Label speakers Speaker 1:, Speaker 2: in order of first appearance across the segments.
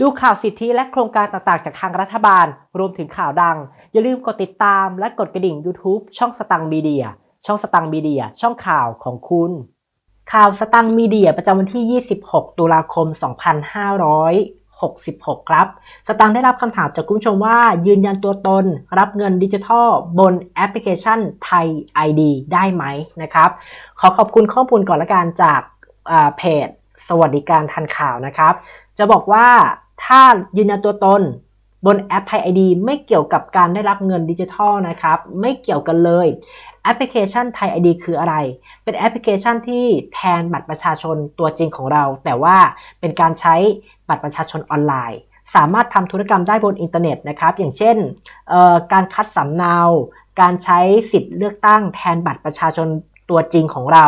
Speaker 1: ดูข่าวสิทธิและโครงการต่างๆ จากทางรัฐบาล รวมถึงข่าวดัง อย่าลืมกดติดตามและกดกระดิ่ง YouTube ช่องสตังมีเดีย ช่องสตังมีเดีย ช่องข่าวของคุณ ข่าวสตังมีเดียประจำวันที่ 26 ตุลาคม 2566 ครับ สตังได้รับคำถามจากคุณผู้ชมว่า ยืนยันตัวตน รับเงินดิจิทัล บนแอปพลิเคชันไทย ID ได้ไหมนะครับ ขอขอบคุณข้อมูลก่อนละกันจากเพจ สวัสดิการทันข่าวนะครับ จะบอกว่า ถ้ายืนยันตัวตนบนแอปไทย ID ไม่เกี่ยวกับการได้รับเงินดิจิทัลนะครับ ไม่เกี่ยวกันเลยแอปพลิเคชันไทย ID คืออะไร เป็นแอปพลิเคชันที่แทนบัตรประชาชนตัวจริงของเรา แต่ว่าเป็นการใช้บัตรประชาชนออนไลน์ สามารถทำธุรกรรมได้บนอินเทอร์เน็ตนะครับ อย่างเช่น การคัดสำเนา การใช้สิทธิ์เลือกตั้งแทนบัตรประชาชนตัวจริงของเรา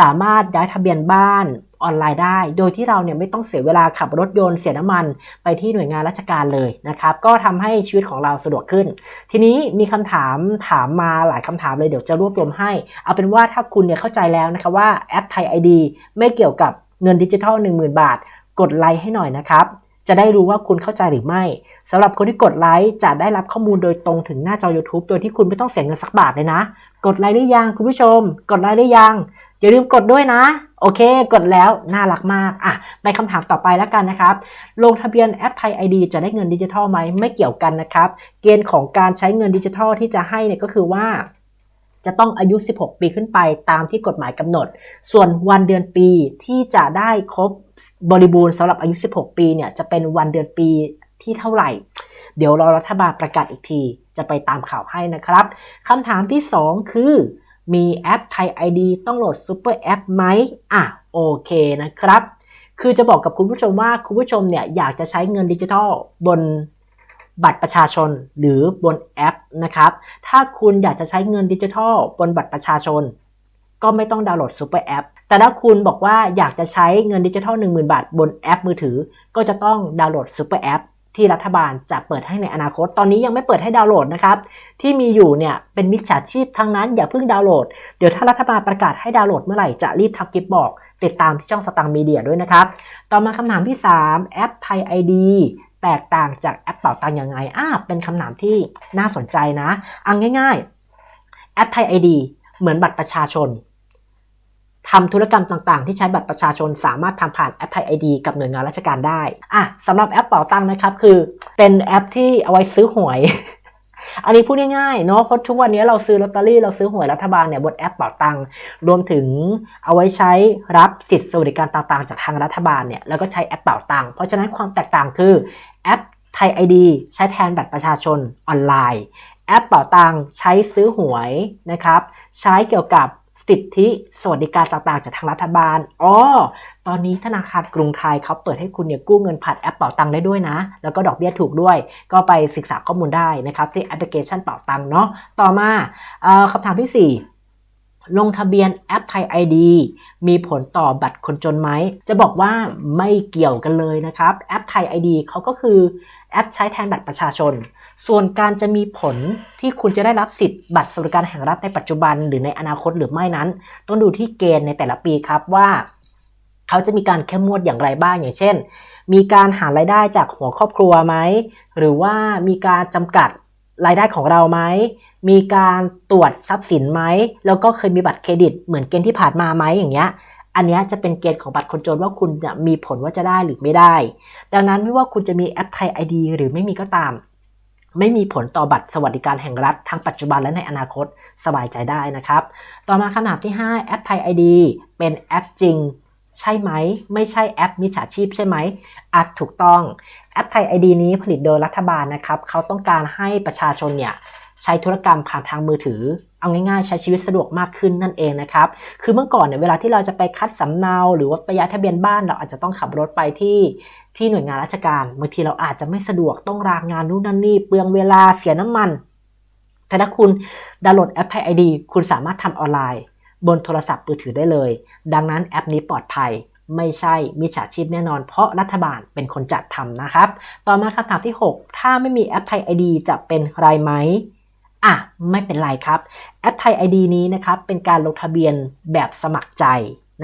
Speaker 1: สามารถย้ายทะเบียนบ้าน ออนไลน์ได้ โดยที่เราเนี่ยไม่ต้องเสียเวลาขับรถยนต์เสียน้ำมันไปที่หน่วยงานราชการเลยนะครับ ก็ทำให้ชีวิตของเราสะดวกขึ้น ทีนี้มีคำถามถามมาหลายคำถามเลยเดี๋ยวจะรวบรวมให้ เอาเป็นว่าถ้าคุณเนี่ยเข้าใจแล้วนะคะว่าแอปไทย ID ไม่เกี่ยวกับเงินดิจิทัล 10,000 บาท กดไลค์ให้หน่อยนะครับ จะได้รู้ว่าคุณเข้าใจหรือไม่สำหรับคนที่กดไลค์จะได้รับข้อมูลโดยตรงถึงหน้าจอ YouTube โดยที่คุณไม่ต้องเสียเงินสักบาทเลยนะ กดไลค์หรือยังคุณผู้ชม กดไลค์หรือยัง อย่าลืมกดด้วยนะ โอเค กดแล้วน่ารักมากอะไปคำถามต่อไปแล้วกันนะครับ ลงทะเบียนแอปไทย ID จะได้เงินดิจิทัลไหมไม่เกี่ยวกันนะครับ เกณฑ์ของการใช้เงินดิจิทัลที่จะให้เนี่ยก็คือว่าจะต้องอายุ 16 ปีขึ้นไปตามที่กฎหมายกำหนด ส่วนวันเดือนปีที่จะได้ครบบริบูรณ์สำหรับอายุ 16 ปีเนี่ยจะเป็นวันเดือนปีที่เท่าไหร่ เดี๋ยวรอรัฐบาลประกาศอีกที จะไปตามข่าวให้นะครับคำถามที่ 2 คือ มีแอปไทย ID ต้องโหลดซูเปอร์แอปไหมอะโอเคนะครับ คือจะบอกกับคุณผู้ชมว่าคุณผู้ชมเนี่ยอยากจะใช้เงินดิจิทัลบนบัตรประชาชนหรือบนแอปนะครับ ถ้าคุณอยากจะใช้เงินดิจิทัลบนบัตรประชาชน ก็ไม่ต้องดาวน์โหลดซูเปอร์แอป แต่ถ้าคุณบอกว่าอยากจะใช้เงินดิจิทัล10,000 บาทบนแอปมือถือ ก็จะต้องดาวน์โหลดซูเปอร์แอป ที่รัฐบาลจะเปิดให้ในอนาคต ตอนนี้ยังไม่เปิดให้ดาวน์โหลดนะครับ ที่มีอยู่เนี่ยเป็นมิจฉาชีพทั้งนั้นอย่าเพิ่งดาวน์โหลด เดี๋ยวถ้ารัฐบาลประกาศให้ดาวน์โหลดเมื่อไหร่จะรีบทักกิฟบอก ติดตามที่ช่องสตังมีเดียด้วยนะครับ ต่อมาคำถามที่ 3 แอปไทย ID แตกต่างจากแอปเป่าตังยังไงอ่าเป็นคำถามที่น่าสนใจนะอางง่าย ๆ แอปไทย ID เหมือนบัตรประชาชน ทำธุรกรรมต่างๆ ที่ใช้บัตรประชาชนสามารถทำผ่านแอปไทย ID กับหน่วยงานราชการได้อะสำหรับแอปเป่าตังนะครับ คือเป็นแอปที่เอาไว้ซื้อหวย อันนี้พูดง่ายๆเนาะเพราะทุกวันนี้เราซื้อลอตเตอรี่เราซื้อหวยรัฐบาลเนี่ยบนแอปเป่าตังรวมถึงเอาไว้ใช้รับสิทธิสวัสดิการต่างๆ จากทางรัฐบาลเนี่ยแล้วก็ใช้แอปเป่าตังเพราะฉะนั้นความแตกต่างคือแอปไทย ID ใช้แทนบัตรประชาชนออนไลน์แอปเป่าตังใช้ซื้อหวยนะครับ ใช้เกี่ยวกับ สิทธิสวัสดิการต่างๆ จากทางรัฐบาลอ๋อตอนนี้ธนาคารกรุงไทยเขาเปิดให้คุณเนี่ยกู้เงินผ่านแอปเป่าตังได้ด้วยนะ แล้วก็ดอกเบี้ยถูกด้วย ก็ไปศึกษาข้อมูลได้นะครับ ที่แอปพลิเคชันเป่าตังเนาะต่อมาเอ่อคำถามที่ 4ลงทะเบียนแอปไทย ID มีผลต่อบัตรคนจนไหม จะบอกว่าไม่เกี่ยวกันเลยนะครับ แอปไทย ID เขาก็คือแอปใช้แทนบัตรประชาชน ส่วนการจะมีผลที่คุณจะได้รับสิทธิ์บัตรสวัสดิการแห่งรัฐในปัจจุบัน หรือในอนาคตหรือไม่นั้น ต้องดูที่เกณฑ์ในแต่ละปีครับว่า เขาจะมีการเข้มงวดอย่างไรบ้างอย่างเช่น มีการหารายได้จากหัวครอบครัวไหมหรือว่ามีการจำกัดรายได้ของเราไหมมีการตรวจทรัพย์สินไหมแล้วก็เคยมีบัตรเครดิต เหมือนเกณฑ์ที่ผ่านมาไหมอย่างเงี้ยอันนี้จะเป็นเกณฑ์ของบัตรคนจนว่าคุณจะมีผลว่าจะได้หรือไม่ได้ ดังนั้นไม่ว่าคุณจะมีแอปไทย ID หรือไม่มีก็ตาม ไม่มีผลต่อบัตรสวัสดิการแห่งรัฐทั้งปัจจุบันและในอนาคตสบายใจได้นะครับ ต่อมาคำถามที่ 5 แอปไทย ID เป็นแอปจริง ใช่ไหม ไม่ใช่แอปมิจฉาชีพใช่ไหมอาจถูกต้องแอปไทยไอดีนี้ผลิตโดยรัฐบาลนะครับ เขาต้องการให้ประชาชนเนี่ยใช้ธุรกรรมผ่านทางมือถือ เอาง่ายๆ ใช้ชีวิตสะดวกมากขึ้นนั่นเองนะครับ คือเมื่อก่อนเนี่ยเวลาที่เราจะไปคัดสำเนา หรือว่าไปย้ายทะเบียนบ้านเราอาจจะต้องขับรถไปที่ที่หน่วยงานราชการบางทีเราอาจจะไม่สะดวกต้องรางานนู่นนั่นนี่เปลืองเวลาเสียน้ำมัน แต่ถ้าคุณดาวน์โหลดแอปไทย ID คุณสามารถทำออนไลน์ บนโทรศัพท์มือถือได้เลย ดังนั้นแอปนี้ปลอดภัยไม่ใช่มิจฉาชีพแน่นอน เพราะรัฐบาลเป็นคนจัดทำนะครับ ต่อมาคำถามที่ 6 ถ้าไม่มีแอปไทย ID จะเป็นไรไหม อะไม่เป็นไรครับแอปไทย ID นี้นะครับเป็นการลงทะเบียนแบบสมัครใจ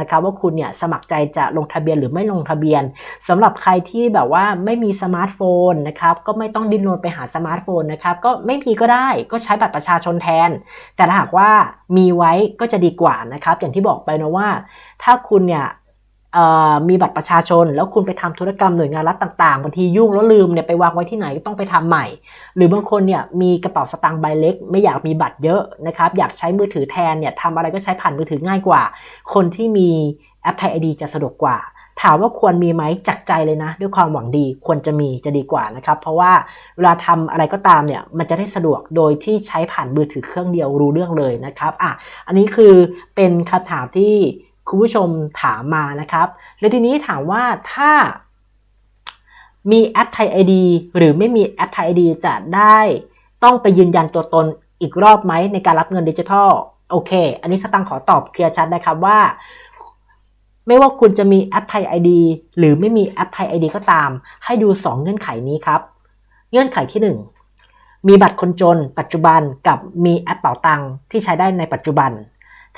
Speaker 1: นะครับว่าคุณเนี่ยสมัครใจจะลงทะเบียนหรือไม่ลงทะเบียนสำหรับใครที่แบบว่าไม่มีสมาร์ทโฟนนะครับก็ไม่ต้องดิ้นรนไปหาสมาร์ทโฟนนะครับก็ไม่มีก็ได้ก็ใช้บัตรประชาชนแทน แต่ถ้าหากว่ามีไว้ก็จะดีกว่านะครับอย่างที่บอกไปนะว่า ถ้าคุณเนี่ย มีบัตรประชาชน แล้วคุณไปทำธุรกรรมหน่วยงานรัฐต่างๆบางทียุ่งแล้วลืมเนี่ยไปวางไว้ที่ไหนก็ต้องไปทำใหม่ หรือบางคนเนี่ยมีกระเป๋าสตางค์ใบเล็ก ไม่อยากมีบัตรเยอะนะครับอยากใช้มือถือแทนเนี่ยทำอะไรก็ใช้ผ่านมือถือง่ายกว่า คนที่มีแอปไทยไอดีจะสะดวกกว่าถามว่าควรมีไหมจากใจเลยนะ ด้วยความหวังดีควรจะมีจะดีกว่านะครับ เพราะว่าเวลาทำอะไรก็ตามเนี่ย มันจะได้สะดวกโดยที่ใช้ผ่านมือถือเครื่องเดียวรู้เรื่องเลยนะครับอะอันนี้คือเป็นคำถามที่ คุณผู้ชมถามมานะครับ และทีนี้ถามว่าถ้ามีแอปไทยไอดีหรือไม่มีแอปไทยไอดีจะได้ต้องไปยืนยันตัวตนอีกรอบไหมในการรับเงินดิจิทัลโอเค อันนี้สตังค์ขอตอบเคลียร์ชัดนะครับว่า ไม่ว่าคุณจะมีแอปไทยไอดีหรือไม่มีแอปไทยไอดีก็ตาม ให้ดู 2 เงื่อนไขนี้ครับ เงื่อนไขที่ 1 มีบัตรคนจน ปัจจุบันกับมีแอปเป๋าตังค์ที่ใช้ได้ในปัจจุบัน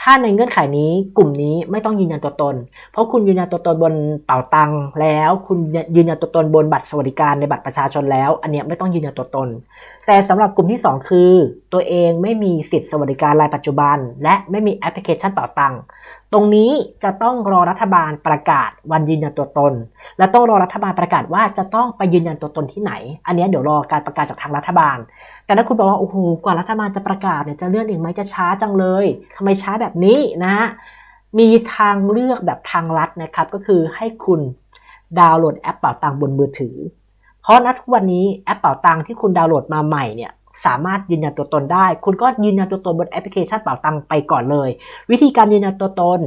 Speaker 1: ถ้าในเงื่อนไขนี้กลุ่มนี้ไม่ต้องยืนยันตัวตน เพราะคุณยืนยันตัวตนบนเป๋าตังค์แล้ว คุณยืนยันตัวตนบนบัตรสวัสดิการในบัตรประชาชนแล้ว อันเนี้ยไม่ต้องยืนยันตัวตน แต่สำหรับกลุ่มที่ 2 คือ ตัวเองไม่มีสิทธิสวัสดิการรายปัจจุบัน และไม่มีแอปพลิเคชันเป๋าตังค์ ตรงนี้จะต้องรอรัฐบาลประกาศวันยืนยันตัวตน และต้องรอรัฐบาลประกาศว่าจะต้องไปยืนยันตัวตนที่ไหน อันนี้เดี๋ยวรอการประกาศจากทางรัฐบาล แต่ถ้าคุณบอกว่าโอ้โหกว่ารัฐบาลจะประกาศเนี่ยจะเลื่อนอีกไหมจะช้าจังเลยทำไมช้าแบบนี้นะมีทางเลือกแบบทางลัดนะครับ ก็คือให้คุณดาวน์โหลดแอปเป๋าตังบนมือถือ เพราะณทุกวันนี้แอปเป๋าตังที่คุณดาวน์โหลดมาใหม่เนี่ย สามารถยืนยันตัวตนได้ คุณก็ยืนยันตัวตนบนแอปพลิเคชันเป่าตังไปก่อนเลย วิธีการยืนยันตัวตน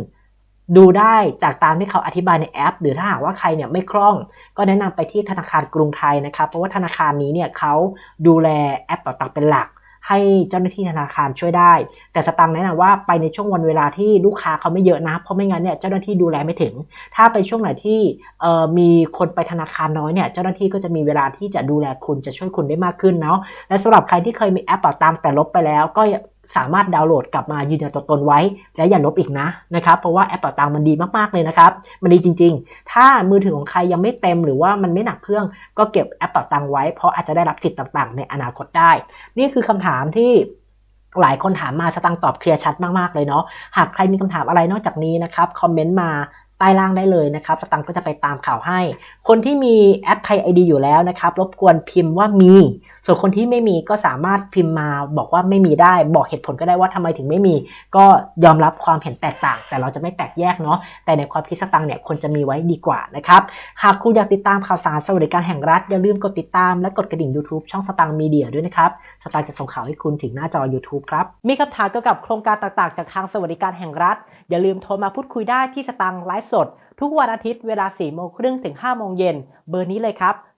Speaker 1: ดูได้จากตามที่เขาอธิบายในแอป หรือถ้าหากว่าใครเนี่ยไม่คล่อง ก็แนะนำไปที่ธนาคารกรุงไทยนะครับเพราะว่าธนาคารนี้เนี่ยเขาดูแลแอปเป่าตังเป็นหลัก ให้เจ้าหน้าที่ธนาคารช่วยได้ แต่สตังค์แนะนำว่าไปในช่วงวันเวลาที่ลูกค้าเขาไม่เยอะนะ เพราะไม่งั้นเนี่ยเจ้าหน้าที่ดูแลไม่ถึง ถ้าไปช่วงไหนที่มีคนไปธนาคารน้อยเนี่ยเจ้าหน้าที่ก็จะมีเวลาที่จะดูแลคุณจะช่วยคุณได้มากขึ้นเนาะและสำหรับใครที่เคยมีแอปเป่าตังค์แต่ลบไปแล้ว ก็ สามารถดาวน์โหลดกลับมายืนยันตัวตนไว้ และอย่าลบอีกนะนะครับ เพราะว่าแอปเป๋าตังมันดีมากๆเลยนะครับ มันดีจริง ๆ ถ้ามือถือของใครยังไม่เต็มหรือว่ามันไม่หนักเครื่อง ก็เก็บแอปเป๋าตังไว้เพราะอาจจะได้รับสิทธิ์ต่างๆ ในอนาคตได้ นี่คือคำถามที่หลายคนถามมาสตังตอบเคลียร์ชัดมากๆเลยเนาะหากใครมีคำถามอะไรนอกจากนี้นะครับคอมเมนต์มาใต้ล่างได้เลยนะครับสตังก็จะไปตามข่าวให้ คนที่มีแอปไทยไอดีอยู่แล้วนะครับ รบกวนพิมพ์ว่ามีส่วนคนที่ไม่มีก็สามารถพิมพ์มาบอกว่าไม่มีได้ บอกเหตุผลก็ได้ว่าทำไมถึงไม่มี ก็ยอมรับความเห็นแตกต่าง แต่เราจะไม่แตกแยกเนาะแต่ในความคิดสตังค์เนี่ยควรจะมีไว้ดีกว่านะครับหากคุณอยากติดตามข่าวสารสวัสดิการแห่งรัฐอย่าลืมกดติดตามและกดกระดิ่ง YouTube ช่องสตังค์มีเดียด้วยนะครับสตังค์จะส่งข่าวให้คุณถึงหน้าจอ YouTube ครับมีคำถามเกี่ยวกับโครงการต่างๆ จากทางสวัสดิการแห่งรัฐ อย่าลืมโทรมาพูดคุยได้ที่สตังค์ไลฟ์สด ทุกวันอาทิตย์เวลา4โมงครึ่งถึง5โมงเย็นเบอร์นี้เลยครับ